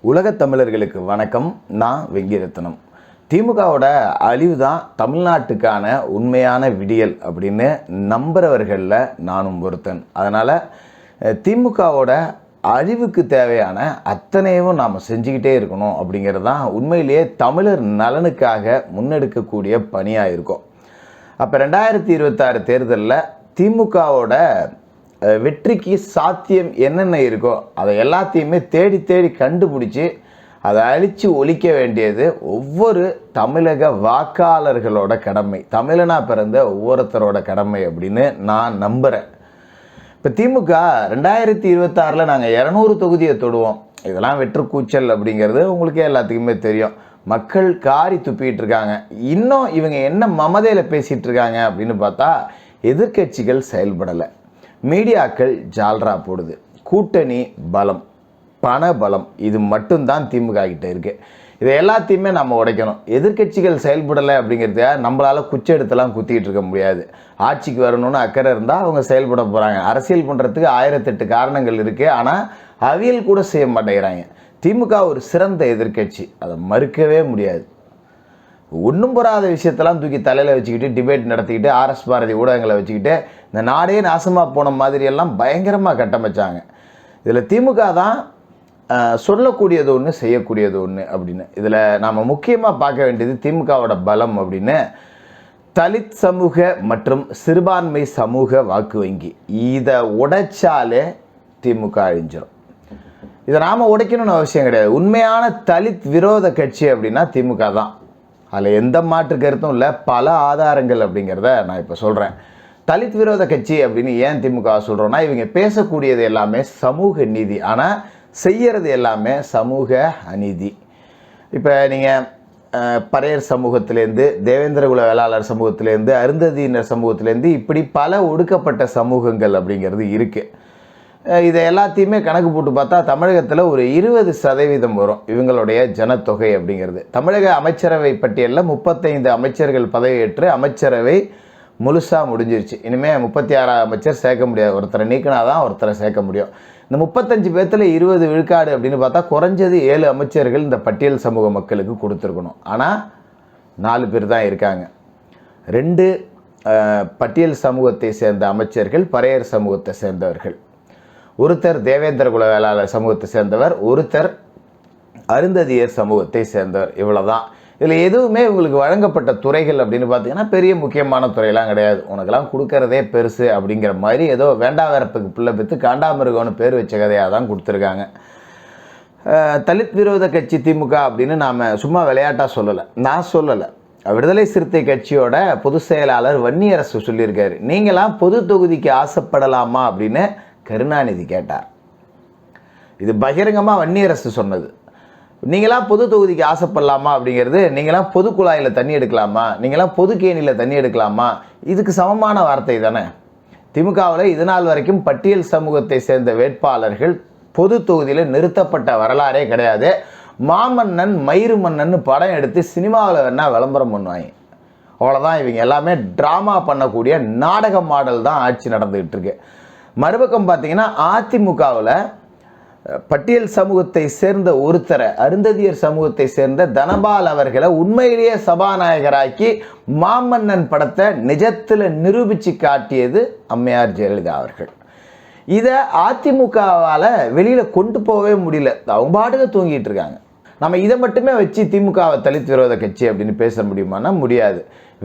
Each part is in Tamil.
உலகத் தமிழர்களுக்கு வணக்கம். நான் வெங்கிரத்னம். திமுகவோட அழிவு தான் தமிழ்நாட்டுக்கான உண்மையான விடியல் அப்படின்னு நம்புறவர்களில் நானும் ஒருத்தன். அதனால் திமுகவோட அழிவுக்கு தேவையான அத்தனையும் நாம் செஞ்சுக்கிட்டே இருக்கணும் அப்படிங்கிறது தான் உண்மையிலேயே தமிழர் நலனுக்காக முன்னெடுக்கக்கூடிய பணியாக இருக்கும். அப்போ ரெண்டாயிரத்தி இருபத்தாறு தேர்தலில் திமுகவோட வெற்றிக்கு சாத்தியம் என்னென்ன இருக்கோ அதை எல்லாத்தையுமே தேடி தேடி கண்டுபிடிச்சி அதை அழித்து ஒழிக்க வேண்டியது ஒவ்வொரு தமிழக வாக்காளர்களோட கடமை. தமிழனா பிறந்த ஒவ்வொருத்தரோட கடமை அப்படின்னு நான் நம்புகிறேன் இப்போ திமுக ரெண்டாயிரத்தி இருபத்தாறில் நாங்கள் இரநூறு தொகுதியை தொடுவோம். இதெல்லாம் வெற்றுக்கூச்சல் அப்படிங்கிறது உங்களுக்கே எல்லாத்துக்குமே தெரியும். மக்கள் காரி துப்பிட்டு இருக்காங்க. இன்னும் இவங்க என்ன மமதையில் பேசிகிட்டு இருக்காங்க அப்படின்னு பார்த்தா எதிர்க்கட்சிகள் செயல்படலை. மீடியாக்கள் ஜால்ரா போடுது. கூட்டணி பலம் பண பலம் இது மட்டும்தான் திமுக கிட்ட இருக்குது இதை எல்லாத்தையுமே நம்ம உடைக்கணும். எதிர்க்கட்சிகள் செயல்படலை அப்படிங்கிறத நம்மளால் குச்சி எடுத்தெல்லாம் குத்திக்கிட்டு இருக்க முடியாது. ஆட்சிக்கு வரணும்னு அக்கறை இருந்தால் அவங்க செயல்பட போகிறாங்க அரசியல் பண்ணுறதுக்கு ஆயிரத்தெட்டு காரணங்கள் இருக்குது ஆனால் அவியல் கூட செய்ய மாட்டேங்கிறாங்க. திமுக ஒரு சிறந்த எதிர்க்கட்சி. அதை மறுக்கவே முடியாது. ஒன்றும் பொறாத விஷயத்தெல்லாம் தூக்கி தலையில் வச்சுக்கிட்டு டிபேட் நடத்திக்கிட்டு ஆர்எஸ் பாரதி ஊடகங்களை வச்சுக்கிட்டு இந்த நாடே நாசமாக போன மாதிரியெல்லாம் பயங்கரமாக கட்டமைச்சாங்க. இதில் திமுக தான் சொல்லக்கூடியது ஒன்று செய்யக்கூடியது ஒன்று அப்படின்னு. இதில் நாம் முக்கியமாக பார்க்க வேண்டியது திமுகவோட பலம் அப்படின்னு. தலித் சமூக மற்றும் சிறுபான்மை சமூக வாக்கு வங்கி. இதை உடைச்சாலே திமுக அழிஞ்சிரும். இதை நாம் உடைக்கணும்னு அவசியம் கிடையாது. உண்மையான தலித் விரோத கட்சி அப்படின்னா திமுக தான். அதில் எந்த மாற்று கருத்தும் இல்லை. பல ஆதாரங்கள் அப்படிங்கிறத நான் இப்போ சொல்கிறேன் தலித் விரோத கட்சி அப்படின்னு ஏன் திமுக சொல்கிறோன்னா இவங்க பேசக்கூடியது எல்லாமே சமூக நீதி. ஆனால் செய்கிறது எல்லாமே சமூக அநீதி. இப்போ நீங்கள் பறையர் சமூகத்திலேருந்து தேவேந்திரகுல வேளாளர் சமூகத்திலேருந்து அருந்ததியினர் சமூகத்திலேருந்து இப்படி பல ஒடுக்கப்பட்ட சமூகங்கள் அப்படிங்கிறது இருக்குது இதை எல்லாத்தையுமே கணக்கு போட்டு பார்த்தா தமிழகத்தில் ஒரு இருபது சதவீதம் வரும் இவங்களுடைய ஜனத்தொகை அப்படிங்கிறது. தமிழக அமைச்சரவை பட்டியலில் முப்பத்தைந்து அமைச்சர்கள் பதவியேற்று அமைச்சரவை முழுசாக முடிஞ்சிருச்சு. இனிமேல் முப்பத்தி ஆறாம் அமைச்சர் சேர்க்க முடியாது. ஒருத்தரை நீக்கினா தான் ஒருத்தரை சேர்க்க முடியும். இந்த முப்பத்தஞ்சு பேர்த்தில் இருபது விழுக்காடு அப்படின்னு பார்த்தா குறைஞ்சது ஏழு அமைச்சர்கள் இந்த பட்டியல் சமூக மக்களுக்கு கொடுத்துருக்கணும். ஆனால் நாலு பேர் தான் இருக்காங்க. ரெண்டு பட்டியல் சமூகத்தை சேர்ந்த அமைச்சர்கள் பறையர் சமூகத்தை சேர்ந்தவர்கள். ஒருத்தர் தேவேந்திர குல வேளாளர் சமூகத்தை சேர்ந்தவர் ஒருத்தர் அருந்ததியர் சமூகத்தை சேர்ந்தவர். இவ்வளோதான் இதில் எதுவுமே உங்களுக்கு வழங்கப்பட்ட துறைகள் அப்படின்னு பார்த்தீங்கன்னா பெரிய முக்கியமான துறையெல்லாம் கிடையாது. உனக்கெல்லாம் கொடுக்கறதே பெருசு அப்படிங்கிற மாதிரி ஏதோ வேண்டா வேறப்புக்கு பிள்ளை பெற்று காண்டாமிருகம்னு பேர் வச்ச கதையாக தான் கொடுத்துருக்காங்க. தலித் விரோத கட்சி திமுக அப்படின்னு நாம் சும்மா விளையாட்டாக சொல்லலை. நான் சொல்லலை. விடுதலை சிறுத்தை கட்சியோட பொதுச் செயலாளர் வன்னியரசு சொல்லியிருக்காரு. நீங்களாம் பொது தொகுதிக்கு ஆசைப்படலாமா அப்படின்னு கருணாநிதி கேட்டார். இது பகிரங்கமாக வன்னியரசு சொன்னது. நீங்களாம் பொது தொகுதிக்கு ஆசைப்படலாமா அப்படிங்கிறது நீங்களாம் பொது குழாயில் தண்ணி எடுக்கலாமா நீங்களாம் பொது கேணியில் தண்ணி எடுக்கலாமா இதுக்கு சமமான வார்த்தை தானே. திமுகவில் இதுநாள் வரைக்கும் பட்டியல் சமூகத்தை சேர்ந்த வேட்பாளர்கள் பொது தொகுதியில் நிறுத்தப்பட்ட வரலாறே கிடையாது. மாமன்னன் மயிறு மன்னன் படம் எடுத்து சினிமாவில் வேணால் விளம்பரம் பண்ணுவாங்க. அவ்வளோதான் இவங்க எல்லாமே ட்ராமா பண்ணக்கூடிய நாடக மாடல் தான் ஆட்சி நடந்துக்கிட்டு இருக்கு. மறுபக்கம் பார்த்தீங்கன்னா அதிமுகவில் பட்டியல் சமூகத்தை சேர்ந்த ஒருத்தரை அருந்ததியர் சமூகத்தை சேர்ந்த தனபால் அவர்களை உண்மையிலேயே சபாநாயகராக்கி மாமன்னன் படத்தை நிஜத்தில் நிரூபித்து காட்டியது அம்மையார் ஜெயலலிதா அவர்கள். இதை அதிமுகவால் வெளியில் கொண்டு போகவே முடியல. அவங்க பாட்டுக்கு தூங்கிட்டு இருக்காங்க. நம்ம இதை மட்டுமே வச்சு திமுகவை தலித் விரோத கட்சி அப்படின்னு பேச முடியுமானா முடியாது.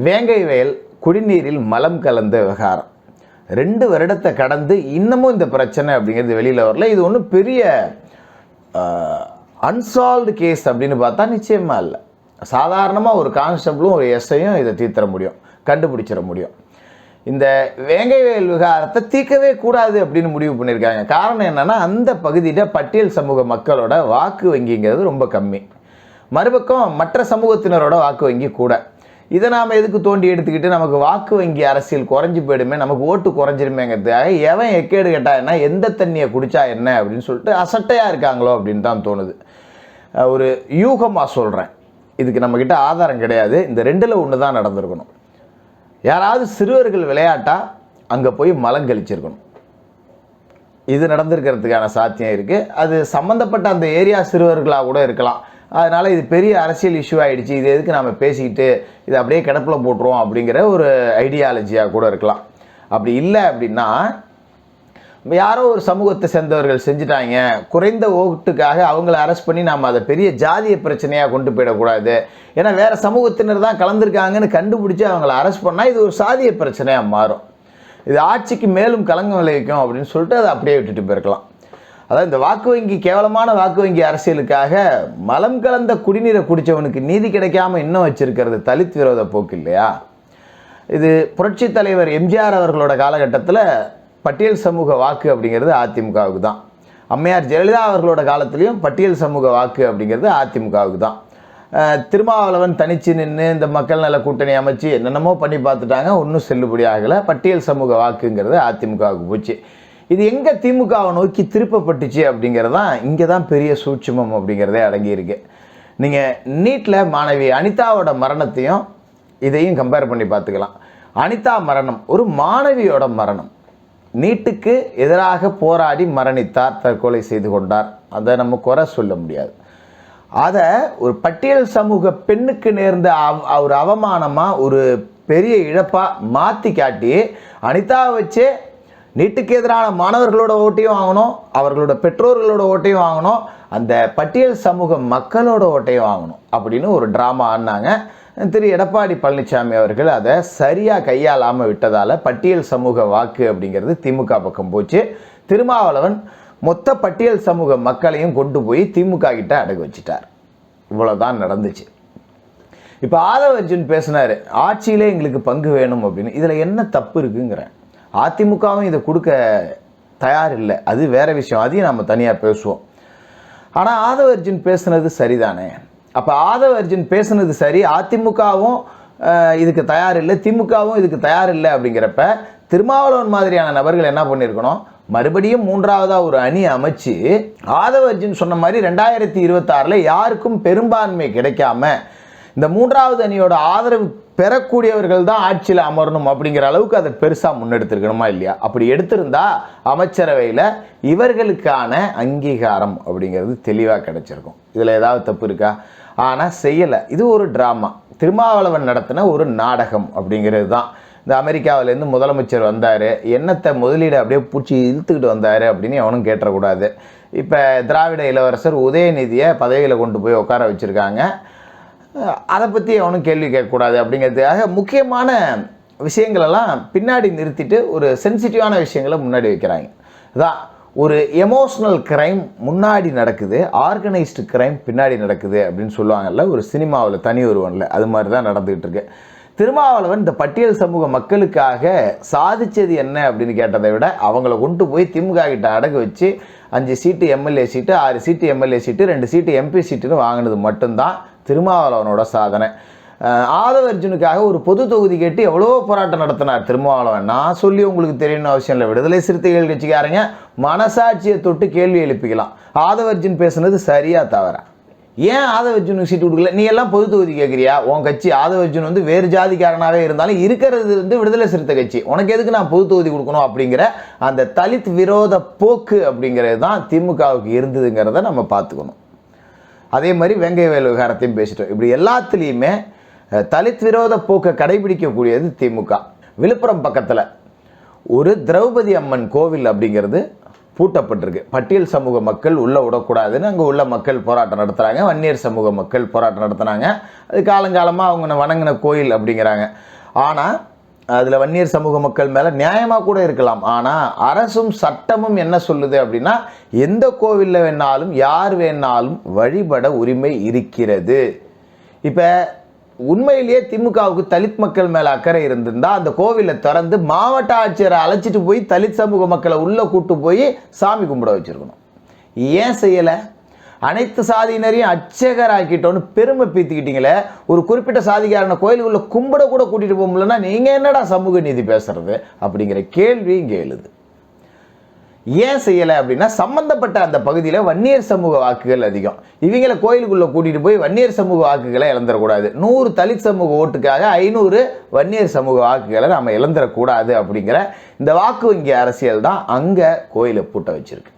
வேங்கை வயல் குடிநீரில் மலம் கலந்த விவகாரம். ரெண்டு வருடத்தை கடந்து இன்னமும் இந்த பிரச்சனை அப்படிங்கிறது வெளியில் வரல. இது ஒன்றும் பெரிய அன்சால்வ்டு கேஸ் அப்படின்னு பார்த்தா நிச்சயமாக இல்லை. சாதாரணமாக ஒரு கான்ஸ்டபிளும் ஒரு எஸ்ஐயும் இதை தீர்த்தர முடியும் கண்டுபிடிச்சிட முடியும். இந்த வேங்கை வயல் தீர்க்கவே கூடாது அப்படின்னு முடிவு பண்ணியிருக்காங்க. காரணம் என்னென்னா அந்த பகுதியில் பட்டியல் சமூக மக்களோட வாக்கு வங்கிங்கிறது ரொம்ப கம்மி. மறுபக்கம் மற்ற சமூகத்தினரோட வாக்கு வங்கி கூட. இதை நாம் எதுக்கு தோண்டி எடுத்துக்கிட்டு நமக்கு வாக்கு வங்கி அரசியல் குறைஞ்சி போயிடுமே நமக்கு ஓட்டு குறைஞ்சிருமேங்கிறதுக்காக எவன் எக்கேடு கேட்டா என்ன எந்த தண்ணியை குடிச்சா என்ன அப்படின்னு சொல்லிட்டு அசட்டையாக இருக்காங்களோ அப்படின்னு தான் தோணுது. ஒரு யூகமாக சொல்கிறேன் இதுக்கு நம்மக்கிட்ட ஆதாரம் கிடையாது. இந்த ரெண்டில் ஒன்று தான் நடந்திருக்கணும். யாராவது சிறுவர்கள் விளையாட்டா அங்கே போய் மலம் கழிச்சிருக்கணும். இது நடந்திருக்கிறதுக்கான சாத்தியம் இருக்குது அது சம்மந்தப்பட்ட அந்த ஏரியா சிறுவர்களாக கூட இருக்கலாம். அதனால் இது பெரிய அரசியல் இஷ்யூ ஆகிடுச்சு இது எதுக்கு நம்ம பேசிக்கிட்டு இது அப்படியே கிடப்பில் போட்டுருவோம் அப்படிங்கிற ஒரு ஐடியாலஜியாக கூட இருக்கலாம். அப்படி இல்லை அப்படின்னா யாரோ ஒரு சமூகத்தை சேர்ந்தவர்கள் செஞ்சுட்டாங்க. குறைந்த ஓட்டுக்காக அவங்கள அரெஸ்ட் பண்ணி நம்ம அதை பெரிய ஜாதிய பிரச்சனையாக கொண்டு போயிடக்கூடாது. ஏன்னா வேறு சமூகத்தினர் தான் கலந்துருக்காங்கன்னு கண்டுபிடிச்சி அவங்கள அரெஸ்ட் பண்ணால் இது ஒரு சாதிய பிரச்சனையாக மாறும். இது ஆட்சிக்கு மேலும் கலங்கம் விளைவிக்கும் அப்படின்னு சொல்லிட்டு அதை அப்படியே விட்டுட்டு போயிருக்கலாம். அதாவது இந்த வாக்கு வங்கி கேவலமான வாக்கு வங்கி அரசியலுக்காக மலம் கலந்த குடிநீரை குடித்தவனுக்கு நீதி கிடைக்காம இன்னும் வச்சிருக்கிறது தலித் விரோத போக்கு இல்லையா? இது புரட்சி தலைவர் எம்ஜிஆர் அவர்களோட காலகட்டத்தில் பட்டியல் சமூக வாக்கு அப்படிங்கிறது அதிமுகவுக்கு தான். அம்மையார் ஜெயலலிதா அவர்களோட காலத்துலேயும் பட்டியல் சமூக வாக்கு அப்படிங்கிறது அதிமுகவுக்கு தான். திருமாவளவன் தனிச்சு நின்று இந்த மக்கள் நல கூட்டணி அமைச்சு என்னென்னமோ பண்ணி பார்த்துட்டாங்க. ஒன்றும் செல்லுபடி ஆகலை பட்டியல் சமூக வாக்குங்கிறது அதிமுகவுக்கு போச்சு. இது எங்கே திமுகவை நோக்கி திருப்பப்பட்டுச்சு அப்படிங்கிறது தான் இங்கே தான் பெரிய சூட்சுமம் அப்படிங்கிறதே அடங்கியிருக்கு. நீங்கள் நீட்டில் மாணவி அனிதாவோட மரணத்தையும் இதையும் கம்பேர் பண்ணி பார்த்துக்கலாம். அனிதா மரணம் ஒரு மாணவியோட மரணம். நீட்டுக்கு எதிராக போராடி மரணித்தார் தற்கொலை செய்து கொண்டார். அதை நம்ம குறை சொல்ல முடியாது. அதை ஒரு பட்டியல் சமூக பெண்ணுக்கு நேர்ந்த அவ- ஒரு அவமானமாக ஒரு பெரிய இழப்பாக மாற்றி காட்டி அனிதாவை வச்சே நீட்டுக்கு எதிரான மாணவர்களோட ஓட்டையும் வாங்கணும் அவர்களோட பெற்றோர்களோட ஓட்டையும் வாங்கணும் அந்த பட்டியல் சமூக மக்களோட ஓட்டையும் வாங்கணும் அப்படின்னு ஒரு ட்ராமா ஆடினாங்க திரு எடப்பாடி பழனிசாமி அவர்கள் அதை சரியாக கையாளாமல் விட்டதால் பட்டியல் சமூக வாக்கு அப்படிங்கிறது திமுக பக்கம் போச்சு. திருமாவளவன் மொத்த பட்டியல் சமூக மக்களையும் கொண்டு போய் திமுக கிட்ட அடகு வச்சிட்டார். இவ்வளோதான் நடந்துச்சு. இப்போ ஆதவ அர்ஜுன் பேசினாரு ஆட்சியிலே எங்களுக்கு பங்கு வேணும் அப்படின்னு. இதில் என்ன தப்பு இருக்குங்கிறேன். அதிமுகவும் இதை கொடுக்க தயார் இல்லை அது வேறு விஷயம். அதையும் நம்ம தனியாக பேசுவோம். ஆனால் ஆதவ அர்ஜுன் பேசுனது சரிதானே? அப்போ ஆதவ அர்ஜுன் பேசுனது சரி. அதிமுகவும் இதுக்கு தயார் இல்லை திமுகவும் இதுக்கு தயார் இல்லை அப்படிங்கிறப்ப திருமாவளவன் மாதிரியான நபர்கள் என்ன பண்ணியிருக்கணும் மறுபடியும் மூன்றாவதாக ஒரு அணி அமைச்சு ஆதவ அர்ஜுன் சொன்ன மாதிரி ரெண்டாயிரத்தி இருபத்தாறில் யாருக்கும் பெரும்பான்மை கிடைக்காம இந்த மூன்றாவது அணியோட ஆதரவு பெறக்கூடியவர்கள் தான் ஆட்சியில் அமரணும் அப்படிங்கிற அளவுக்கு அதை பெருசாக முன்னெடுத்திருக்கணுமா இல்லையா? அப்படி எடுத்திருந்தா அமைச்சரவையில் இவர்களுக்கான அங்கீகாரம் அப்படிங்கிறது தெளிவாக கிடைச்சிருக்கும். இதில் ஏதாவது தப்பு இருக்கா? ஆனால் செய்யலை. இது ஒரு ட்ராமா திருமாவளவன் நடத்தின ஒரு நாடகம் அப்படிங்கிறது தான் இந்த அமெரிக்காவிலேருந்து முதலமைச்சர் வந்தார். என்னத்தை முதலீடு அப்படியே பூச்சி இழுத்துக்கிட்டு வந்தார் அப்படின்னு எவனும் கேட்டக்கூடாது இப்போ திராவிட இளவரசர் உதயநிதியை பதவியில் கொண்டு போய் உட்கார வச்சுருக்காங்க. அதை பற்றி அவனும் கேள்வி கேட்கக்கூடாது அப்படிங்கிறதுக்காக முக்கியமான விஷயங்களெல்லாம் பின்னாடி நிறுத்திட்டு ஒரு சென்சிட்டிவான விஷயங்களை முன்னாடி வைக்கிறாங்க. இதான் ஒரு எமோஷ்னல் கிரைம் முன்னாடி நடக்குது ஆர்கனைஸ்டு கிரைம் பின்னாடி நடக்குது அப்படின்னு சொல்லுவாங்கல்ல ஒரு சினிமாவில் தனி ஒருவனில் அது மாதிரி தான் நடந்துகிட்டு இருக்கு. திருமாவளவன் இந்த பட்டியல் சமூக மக்களுக்காக சாதிச்சது என்ன அப்படின்னு கேட்டதை விட அவங்கள கொண்டு போய் திமுக கிட்ட அடகு வச்சு அஞ்சு சீட்டு எம்எல்ஏ சீட்டு ஆறு சீட்டு எம்எல்ஏ சீட்டு ரெண்டு சீட்டு எம்பி சீட்டுன்னு வாங்கினது மட்டும்தான் திருமாவளவனோட சாதனை. ஆதவர்ஜுனுக்காக ஒரு பொது தொகுதி கேட்டு எவ்வளோ போராட்டம் நடத்தினார் திருமாவளவன்? நான் சொல்லி உங்களுக்கு தெரியணும்னு அவசியம் இல்லை. விடுதலை சிறுத்தைகள் கட்சிக்காரங்க மனசாட்சியை தொட்டு கேள்வி எழுப்பிக்கலாம். ஆதவர்ஜுன் பேசுனது சரியாக தவறா? ஏன் ஆதவர்ஜுனுக்கு சீட்டு கொடுக்கல? நீ எல்லாம் பொது தொகுதி கேட்குறியா உன் கட்சி ஆதவர்ஜுன் வந்து வேறு ஜாதிக்காரனாகவே இருந்தாலும் இருக்கிறது வந்து விடுதலை சிறுத்தை கட்சி. உனக்கு எதுக்கு நான் பொது தொகுதி கொடுக்கணும் அப்படிங்கிற அந்த தலித் விரோத போக்கு அப்படிங்கிறது தான் திமுகவுக்கு இருந்ததுங்கிறத நம்ம பார்த்துக்கணும். அதே மாதிரி வெங்கைய விவகாரத்தையும் பேசிட்டோம். இப்படி எல்லாத்துலேயுமே தலித் விரோத போக்கை கடைபிடிக்கக்கூடியது திமுக. விழுப்புரம் பக்கத்தில் ஒரு திரௌபதி அம்மன் கோவில் அப்படிங்கிறது பூட்டப்பட்டிருக்கு. பட்டியல் சமூக மக்கள் உள்ளே விடக்கூடாதுன்னு அங்கே உள்ள மக்கள் போராட்டம் நடத்துகிறாங்க வன்னியர் சமூக மக்கள் போராட்டம் நடத்துனாங்க. அது காலங்காலமாக அவங்க வணங்கின கோயில் அப்படிங்கிறாங்க. ஆனால் அதில் வன்னியர் சமூக மக்கள் மேலே நியாயமாக கூட இருக்கலாம். ஆனால் அரசும் சட்டமும் என்ன சொல்லுது அப்படின்னா எந்த கோவிலில் வேணாலும் யார் வேணாலும் வழிபட உரிமை இருக்கிறது. இப்போ உண்மையிலேயே திமுகவுக்கு தலித் மக்கள் மேலே அக்கறை இருந்திருந்தா அந்த கோவிலை திறந்து மாவட்ட ஆட்சியரை அழைச்சிட்டு போய் தலித் சமூக மக்களை உள்ளே கூட்டு போய் சாமி கும்பிட வச்சுருக்கணும். ஏன் செய்யலை? அனைத்து சாதியினரையும் அச்சகராக்கிட்டோன்னு பெருமை பீத்திக்கிட்டீங்களே. ஒரு குறிப்பிட்ட சாதிக்காரனை கோயிலுக்குள்ள கும்பிட கூட கூட்டிட்டு போக முடியலன்னா நீங்க என்னடா சமூக நீதி பேசுறது அப்படிங்கிற கேள்வி இங்கே எழுது. ஏன் செய்யலை அப்படின்னா சம்பந்தப்பட்ட அந்த பகுதியில் வன்னியர் சமூக வாக்குகள் அதிகம். இவங்கள கோயிலுக்குள்ளே கூட்டிகிட்டு போய் வன்னியர் சமூக வாக்குகளை இழந்துடக்கூடாது நூறு தலித் சமூக ஓட்டுக்காக ஐநூறு வன்னியர் சமூக வாக்குகளை நம்ம இழந்துடக்கூடாது அப்படிங்கிற இந்த வாக்கு வங்கி அரசியல் தான் அங்கே கோயிலை பூட்ட வச்சுருக்கு.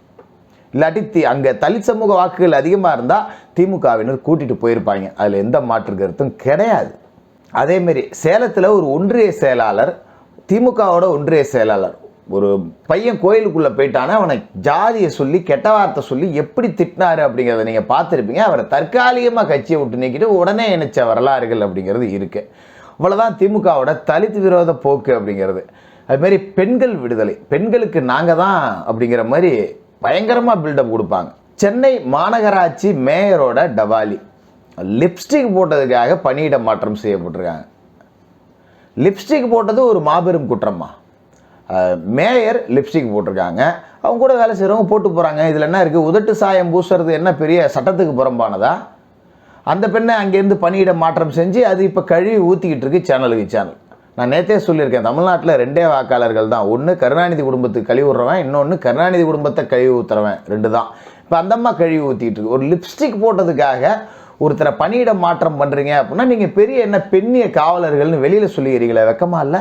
இல்லாட்டி தி அங்கே தலித் சமூக வாக்குகள் அதிகமாக இருந்தால் திமுகவினர் கூட்டிகிட்டு போயிருப்பாங்க. அதில் எந்த மாற்று கருத்தும் கிடையாது. அதேமாரி சேலத்தில் ஒரு ஒன்றிய செயலாளர் திமுகவோட ஒன்றிய செயலாளர் ஒரு பையன் கோயிலுக்குள்ளே போயிட்டானே அவனை ஜாதியை சொல்லி கெட்ட வார்த்தை சொல்லி எப்படி திட்டினாரு அப்படிங்கிறத நீங்கள் பார்த்துருப்பீங்க. அவரை தற்காலிகமாக கட்சியை விட்டு நீக்கிட்டு உடனே இணைச்ச வரலாறுகள் அப்படிங்கிறது இருக்குது அவ்வளோதான் திமுகவோட தலித் விரோத போக்கு அப்படிங்கிறது. அதுமாரி பெண்கள் விடுதலை பெண்களுக்கு நாங்கள் தான் அப்படிங்கிற மாதிரி பயங்கரமாக பில்டப் கொடுப்பாங்க. சென்னை மாநகராட்சி மேயரோட டவாலி. லிப்ஸ்டிக் போட்டதுக்காக பணியிட மாற்றம் செய்யப்பட்டிருக்காங்க. லிப்ஸ்டிக் போட்டது ஒரு மாபெரும் குற்றமா மேயர் லிப்ஸ்டிக் போட்டிருக்காங்க. அவங்க கூட வேலை செய்கிறவங்க போட்டு போகிறாங்க இதில் என்ன இருக்குது உதட்டு சாயம் பூசுறது என்ன பெரிய சட்டத்துக்கு புறம்பானதா? அந்த பெண்ணை அங்கேருந்து பணியிட மாற்றம் செஞ்சு அது இப்போ கழுவி ஊற்றிக்கிட்டு இருக்கு சேனலுக்கு சேனல் நான் நேற்றே சொல்லியிருக்கேன் தமிழ்நாட்டில் ரெண்டே வாக்காளர்கள் தான். ஒன்று கருணாநிதி குடும்பத்துக்கு கழுவி விட்றவன் இன்னொன்று கருணாநிதி குடும்பத்தை கழுவி ஊற்றுறவன் ரெண்டு தான். இப்போ அந்த அம்மா கழுவி ஊற்றிக்கிட்டு இருக்கு. ஒரு லிப்ஸ்டிக் போட்டதுக்காக ஒருத்தரை பணியிட மாற்றம் பண்ணுறீங்க அப்படின்னா நீங்கள் பெரிய என்ன பெண்ணிய காவலர்கள்னு வெளியில் சொல்லிக்கிறீங்களே வெக்கமா இல்லை?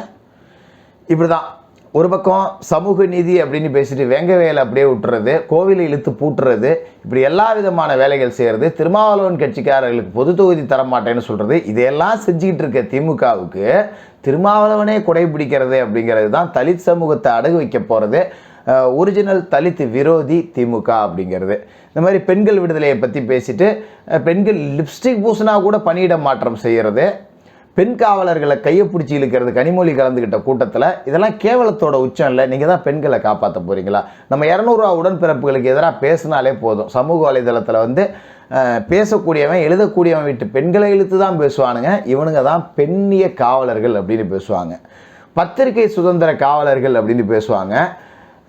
இப்படி தான் ஒரு பக்கம் சமூக நீதி அப்படின்னு பேசிட்டு வெங்க வேலை அப்படியே விட்டுறது கோவிலை இழுத்து பூட்டுறது இப்படி எல்லா விதமான வேலைகள் செய்கிறது திருமாவளவன் கட்சிக்காரர்களுக்கு பொது தொகுதி தர மாட்டேன்னு சொல்கிறது இதையெல்லாம் செஞ்சுக்கிட்டு இருக்க திமுகவுக்கு திருமாவளவனே குடை பிடிக்கிறது அப்படிங்கிறது தான் தலித் சமூகத்தை அடகு வைக்க போகிறது ஒரிஜினல் தலித் விரோதி திமுக அப்படிங்கிறது. இந்த மாதிரி பெண்கள் விடுதலையை பற்றி பேசிட்டு பெண்கள் லிப்ஸ்டிக் பூசினா கூட பணியிட மாற்றம் செய்கிறது பெண் காவலர்களை கையை பிடிச்சி இழுக்கிறது கனிமொழி கலந்துக்கிட்ட கூட்டத்தில் இதெல்லாம் கேவலத்தோட உச்சம் இல்லை நீங்கள் தான் பெண்களை காப்பாற்ற போகிறீங்களா நம்ம இரநூறுவா உடன்பிறப்புகளுக்கு எதிராக பேசினாலே போதும். சமூக வலைதளத்தில் வந்து பேசக்கூடியவன் எழுதக்கூடியவன் வீட்டு பெண்களை இழுத்து தான் பேசுவானுங்க. இவனுங்க தான் பெண்ணிய காவலர்கள் அப்படின்னு பேசுவாங்க. பத்திரிகை சுதந்திர காவலர்கள் அப்படின்னு பேசுவாங்க.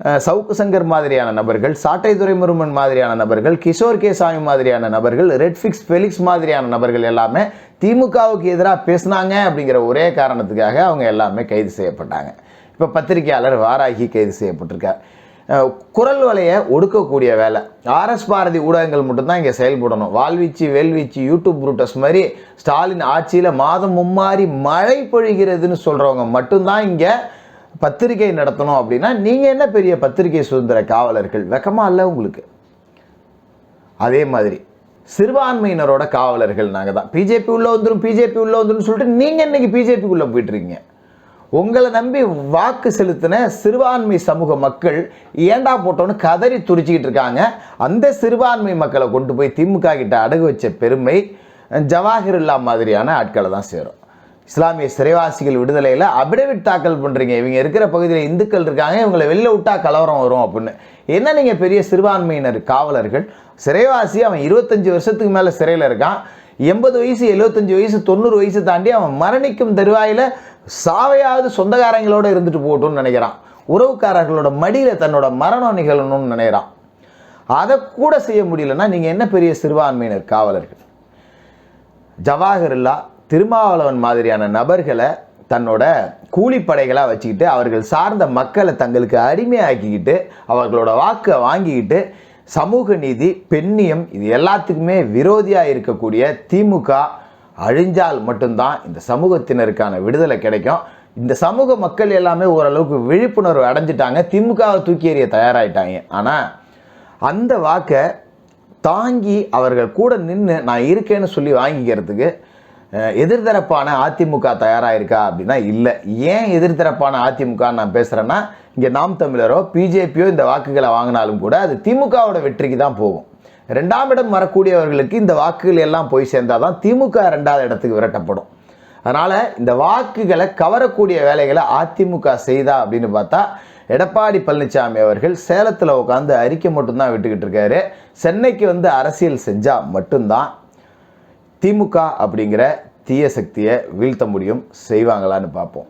சவுக்கு சங்கர் மாதிரியான நபர்கள் சாட்டை துரைமுருகன் மாதிரியான நபர்கள் கிஷோர் கே சாமி மாதிரியான நபர்கள் ரெட் ஃபிக்ஸ் ஃபெலிக்ஸ் மாதிரியான நபர்கள் எல்லாமே திமுகவுக்கு எதிராக பேசினாங்க அப்படிங்கிற ஒரே காரணத்துக்காக அவங்க எல்லாமே கைது செய்யப்பட்டாங்க. இப்போ பத்திரிகையாளர் வாராகி கைது செய்யப்பட்டிருக்கார். குரல் வலையை ஒடுக்கக்கூடிய வேலை. ஆர்எஸ் பாரதி ஊடகங்கள் மட்டும்தான் இங்கே செயல்படணும். வாழ்வீச்சு வேல்வீச்சு யூடியூப் புரூட்டஸ் மாதிரி ஸ்டாலின் ஆட்சியில் மாதம் மும்மாறி மழை பொழிகிறதுன்னு சொல்கிறவங்க மட்டும்தான் இங்கே பத்திரிகை நடத்தணும் அப்படின்னா நீங்கள் என்ன பெரிய பத்திரிகை சுதந்திர காவலர்கள்? வெக்கமாக இல்லை உங்களுக்கு? அதே மாதிரி சிறுபான்மையினரோட காவலர்கள் நாங்கள் தான். பிஜேபி உள்ளே வந்துடும் பிஜேபி உள்ளே வந்துடும் சொல்லிட்டு நீங்கள் இன்றைக்கி பிஜேபிக்குள்ளே போயிட்டு இருக்கீங்க உங்களை நம்பி வாக்கு செலுத்தின சிறுபான்மை சமூக மக்கள் ஏண்டா போட்டோன்னு கதறி துடிச்சிக்கிட்டு இருக்காங்க. அந்த சிறுபான்மை மக்களை கொண்டு போய் திமுக கிட்ட அடகு வச்ச பெருமை ஜவாஹிருல்லா மாதிரியான ஆட்களை தான் சேரும். இஸ்லாமிய சிறைவாசிகள் விடுதலையில் அபிடவிட் தாக்கல் பண்ணுறீங்க இவங்க இருக்கிற பகுதியில் இந்துக்கள் இருக்காங்க இவங்களை வெளில விட்டா கலவரம் வரும் அப்படின்னு. என்ன நீங்கள் பெரிய சிறுபான்மையினர் காவலர்கள்? சிறைவாசி அவன் இருபத்தஞ்சி வருஷத்துக்கு மேலே சிறையில் இருக்கான். எண்பது வயசு எழுபத்தஞ்சு வயசு தொண்ணூறு வயசு தாண்டி அவன் மரணிக்கும் தருவாயில் சாவையாவது சொந்தக்காரங்களோட இருந்துட்டு போகட்டும்னு நினைக்கிறான். உறவுக்காரர்களோட மடியில் தன்னோட மரணம் நிகழணும்னு நினைக்கிறான். அதை கூட செய்ய முடியலன்னா நீங்கள் என்ன பெரிய சிறுபான்மையினர் காவலர்கள்? ஜவாஹர்லா திருமாவளவன் மாதிரியான நபர்களை தன்னோட கூலிப்படைகளாக வச்சுக்கிட்டு அவர்கள் சார்ந்த மக்களை தங்களுக்கு அடிமையாக்கிக்கிட்டு அவர்களோட வாக்கை வாங்கிக்கிட்டு சமூக நீதி பெண்ணியம் இது எல்லாத்துக்குமே விரோதியாக இருக்கக்கூடிய திமுக அழிஞ்சால் மட்டும்தான் இந்த சமூகத்தினருக்கான விடுதலை கிடைக்கும். இந்த சமூக மக்கள் எல்லாமே ஓரளவுக்கு விழிப்புணர்வு அடைஞ்சிட்டாங்க. திமுகவை தூக்கி எறிய தயாராகிட்டாங்க ஆனால் அந்த வாக்கை தாங்கி அவர்கள் கூட நின்று நான் இருக்கேன்னு சொல்லி வாங்கிக்கிறதுக்கு எதிர்தரப்பான அதிமுக தயாராக இருக்கா அப்படின்னா இல்லை. ஏன் எதிர்தரப்பான அதிமுக நான் பேசுகிறேன்னா இங்கே நாம் தமிழரோ பிஜேபியோ இந்த வாக்குகளை வாங்கினாலும் கூட அது திமுகவோட வெற்றிக்கு தான் போகும். ரெண்டாம் இடம் வரக்கூடியவர்களுக்கு இந்த வாக்குகள் எல்லாம் போய் சேர்ந்தால் தான் திமுக ரெண்டாவது இடத்துக்கு விரட்டப்படும். அதனால் இந்த வாக்குகளை கவரக்கூடிய வேலைகளை அதிமுக செய்தா அப்படின்னு பார்த்தா எடப்பாடி பழனிசாமி அவர்கள் சேலத்தில் உட்காந்து அறிக்கை மட்டும்தான் விட்டுக்கிட்டு இருக்காரு. சென்னைக்கு வந்து அரசியல் செஞ்சால் மட்டும்தான் திமுக அப்படிங்கிற தீய சக்தியை வீழ்த்த முடியும் செய்வாங்களான்னு பார்ப்போம்.